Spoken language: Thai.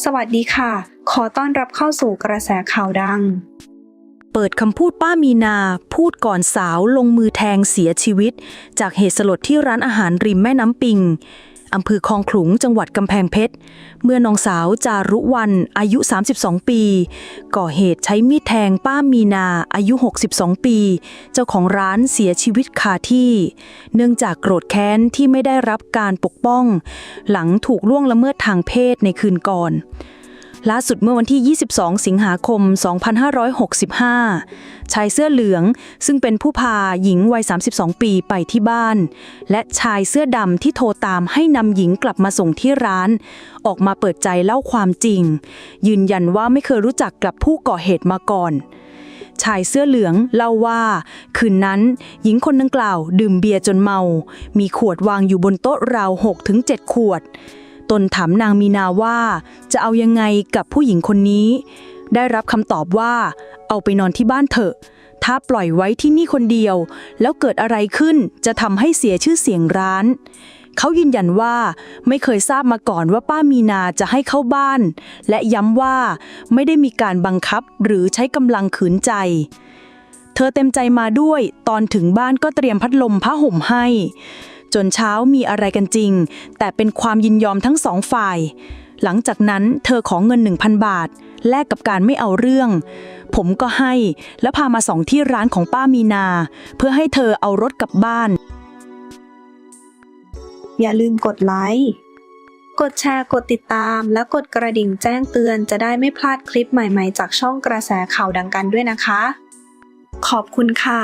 สวัสดีค่ะ ขอต้อนรับเข้าสู่กระแสข่าวดัง เปิดคำพูดป้ามีนา พูดก่อนสาวลงมือแทงเสียชีวิต จากเหตุสลดที่ร้านอาหารริมแม่น้ำปิง อำเภอคลองขลุงจังหวัดกำแพงเพชร เมื่อน้องสาวจารุวันอายุ 32 ปี ก่อเหตุใช้มีดแทงป้ามีนาอายุ 62 ปี เจ้าของร้านเสียชีวิตคาที่ เนื่องจากโกรธแค้นที่ไม่ได้รับการปกป้อง หลังถูกล่วงละเมิดทางเพศในคืนก่อน ล่าสุดเมื่อวันที่ 22 สิงหาคม 2565 ชายเสื้อเหลืองซึ่งเป็นผู้พาหญิงวัย 32 ปีไปที่บ้าน และชายเสื้อดำที่โทรตามให้นำหญิงกลับมาส่งที่ร้าน ออกมาเปิดใจเล่าความจริง ยืนยันว่าไม่เคยรู้จักกับผู้ก่อเหตุมาก่อนชายเสื้อเหลืองเล่าว่า คืนนั้น หญิงคนดังกล่าว ดื่มเบียร์จนเมา มีขวดวางอยู่บนโต๊ะราว6-7 ขวด ตนถามนางมีนาว่า จะเอายังไงกับผู้หญิงคนนี้ ได้รับคำตอบว่า เอาไปนอนที่บ้านเถอะ ถ้าปล่อยไว้ที่นี่คนเดียว แล้วเกิดอะไรขึ้นจะทำให้เสียชื่อเสียงร้านเขายืนยันว่าไม่เคยทราบมาก่อนว่าป้ามีนาจะให้เข้าบ้าน และย้ำว่าไม่ได้มีการบังคับหรือใช้กำลังขืนใจ เธอเต็มใจมาด้วย ตอนถึงบ้านก็เตรียมพัดลมผ้าห่มให้ จนเช้ามีอะไรกันจริง แต่เป็นความยินยอมทั้งสองฝ่าย หลังจากนั้นเธอขอเงิน 1,000 บาท แลกกับการไม่เอาเรื่อง ผมก็ให้แล้วพามาส่องที่ร้านของป้ามีนา เพื่อให้เธอเอารถกลับบ้าน อย่าลืมกดไลค์ กดแชร์ กดติดตาม และกดกระดิ่งแจ้งเตือนจะได้ไม่พลาดคลิปใหม่ๆ จากช่องกระแสข่าวดังกันด้วยนะคะ ขอบคุณค่ะ